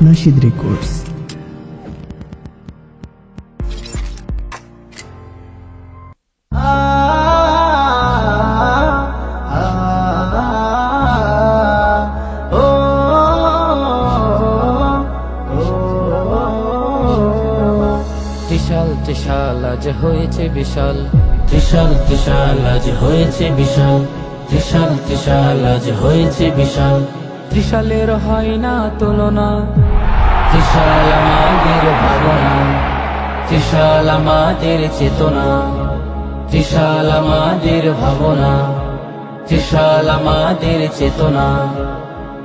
Nasheed Records. Trishal Trishal আজ হয়েছে বিশাল। ত্রিশাল ত্রিশাল আজ হয়েছে বিশাল। ত্রিশাল ত্রিশাল আজ হয়েছে বিশাল। ত্রিশালের হয় না তুলনা। ত্রিশাল আমাদের ভাবনা ত্রিশাল আমাদের চেতনা। ত্রিশাল আমাদের ভাবনা ত্রিশাল আমাদের চেতনা।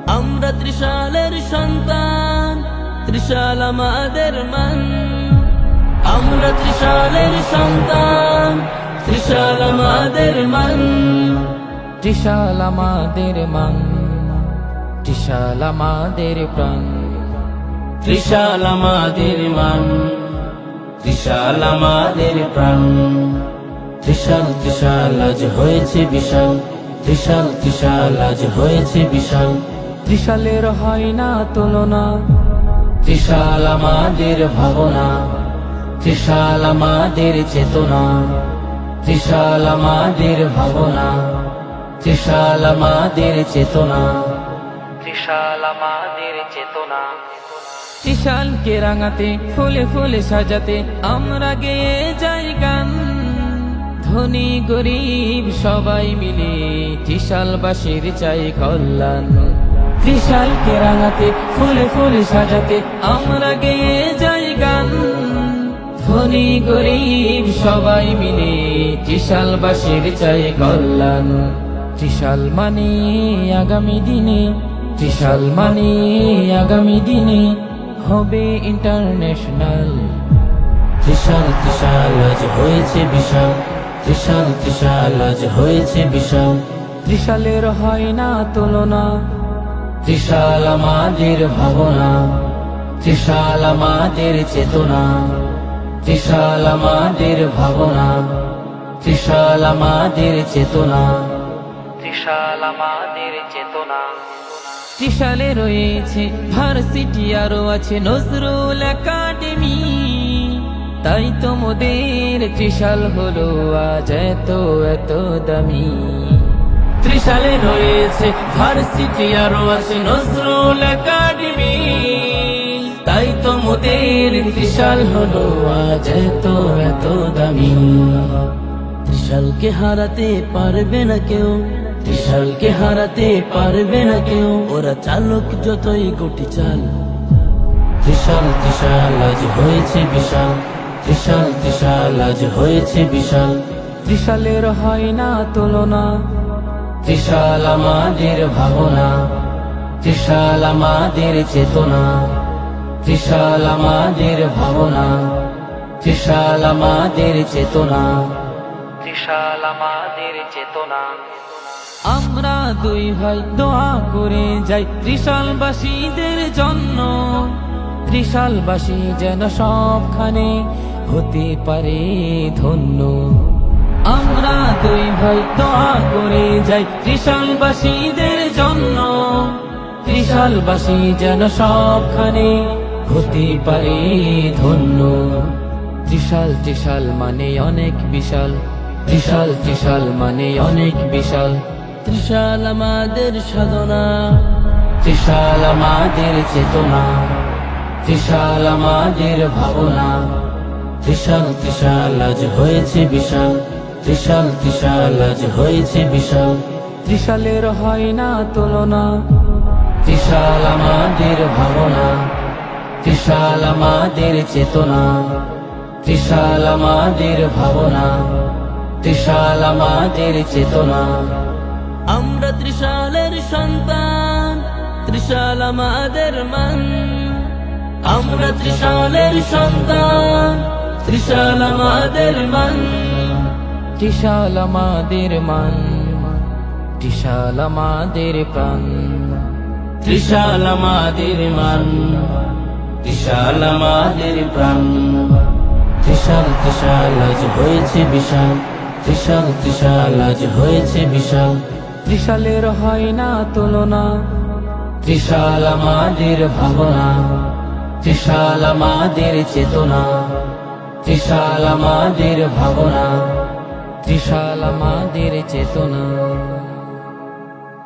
আমরা ত্রিশালের সন্তান, ত্রিশাল আমাদের মান। আমরা ত্রিশালের সন্তান, ত্রিশাল আমাদের মান। ত্রিশাল আমাদের মান। ত্রিশাল আমাদের প্রাণ। ত্রিশাল আমাদের মান। ত্রিশাল আমাদের প্রাণ। ত্রিশাল ত্রিশাল, আজ হয়েছে বিশাল। ত্রিশাল ত্রিশাল, আজ হয়েছে বিশাল। ত্রিশালের হয় না তুলনা। ত্রিশাল আমাদের ভাবনা। ত্রিশাল আমাদের চেতনা। ত্রিশাল আমাদের ভাবনা। ত্রিশাল আমাদের চেতনা। ত্রিশাল আমাদের চেতনা। ত্রিশালকে রাঙাতে, ফুলে ফুলে সাজাতে আমরা গেয়ে যাই গান। ধনী, গরিব সবাই মিলে ত্রিশালবাসীর চাই কল্যাণ। ত্রিশালকে রাঙাতে, ফুলে ফুলে সাজাতে আমরা গেয়ে যাই গান। ধনী, গরিব সবাই মিলে ত্রিশালবাসীর চাই কল্যাণ। ত্রিশাল মানে আগামী দিনে ত্রিশাল মানে আগামী দিনে হবে ইন্টারন্যাশনাল। ত্রিশাল ত্রিশাল, আজ হয়েছে বিশাল। ত্রিশাল ত্রিশাল, আজ হয়েছে বিশাল। ত্রিশালের হয় না তুলনা। ত্রিশাল আমাদের ভাবনা। ত্রিশাল আমাদের চেতনা। ত্রিশাল আমাদের ভাবনা। ত্রিশাল আমাদের চেতনা। ত্রিশাল আমাদের চেতনা। ত্রিশালে রয়েছে ভার্সিটি, আরও আছে নজরুল একাডেমি। তাই তো মোদের ত্রিশাল হলো আজ এত এত দামি। ত্রিশালে রয়েছে ভার্সিটি, আরও আছে নজরুল একাডেমি। তাই তো মোদের ত্রিশাল হলো আজ এত এত দামি। ত্রিশালকে হারাতে পারবে না কেউ। ত্রিশালকে হারাতে পারবে না কেউ। ওরা চালক যতই গুটি চাল। ত্রিশাল ত্রিশাল, আজ হয়েছে বিশাল। ত্রিশাল ত্রিশাল, আজ হয়েছে বিশাল। ত্রিশালের হয় না তুলনা। ত্রিশাল আমাদের ভাবনা। ত্রিশাল আমাদের চেতনা। ত্রিশাল আমাদের ভাবনা। ত্রিশাল আমাদের চেতনা। ত্রিশাল আমাদের চেতনা। আমরা দুই ভাই দোয়া করে যাই। ত্রিশালবাসীদের জন্য, ত্রিশালবাসী যেন সবখানে হতে পারে ধন্য। আমরা দুই ভাই দোয়া করে যাই ত্রিশালবাসীদের জন্য, ত্রিশালবাসী যেন সবখানে হতে পারে ধন্য। ত্রিশাল ত্রিশাল মানে অনেক বিশাল, ত্রিশাল ত্রিশাল মানে অনেক বিশাল। ত্রিশাল আমাদের সাধনা, ত্রিশাল আমাদের চেতনা, ত্রিশাল আমাদের ভাবনা। ত্রিশাল ত্রিশাল, আজ হয়েছে বিশাল। ত্রিশাল ত্রিশাল, আজ হয়েছে বিশাল। ত্রিশালের হয় না তুলনা। ত্রিশাল আমাদের ভাবনা, ত্রিশাল আমাদের চেতনা। ত্রিশাল আমাদের ভাবনা, ত্রিশাল আমাদের চেতনা। আমরা ত্রিশালের সন্তান, ত্রিশাল আমাদের মান। আমরা ত্রিশালের সন্তান, ত্রিশাল আমাদের মান। ত্রিশাল আমাদের মান, ত্রিশাল আমাদের প্রাণ। ত্রিশাল আমাদের মান, ত্রিশাল আমাদের প্রাণ। ত্রিশাল ত্রিশাল, আজ হয়েছে বিশাল। ত্রিশাল ত্রিশাল, আজ হয়েছে বিশাল। ত্রিশালের হয় না তুলনা। ত্রিশাল আমাদের ভাবনা, ত্রিশাল আমাদের চেতনা। ত্রিশাল আমাদের ভাবনা, ত্রিশাল আমাদের চেতনা।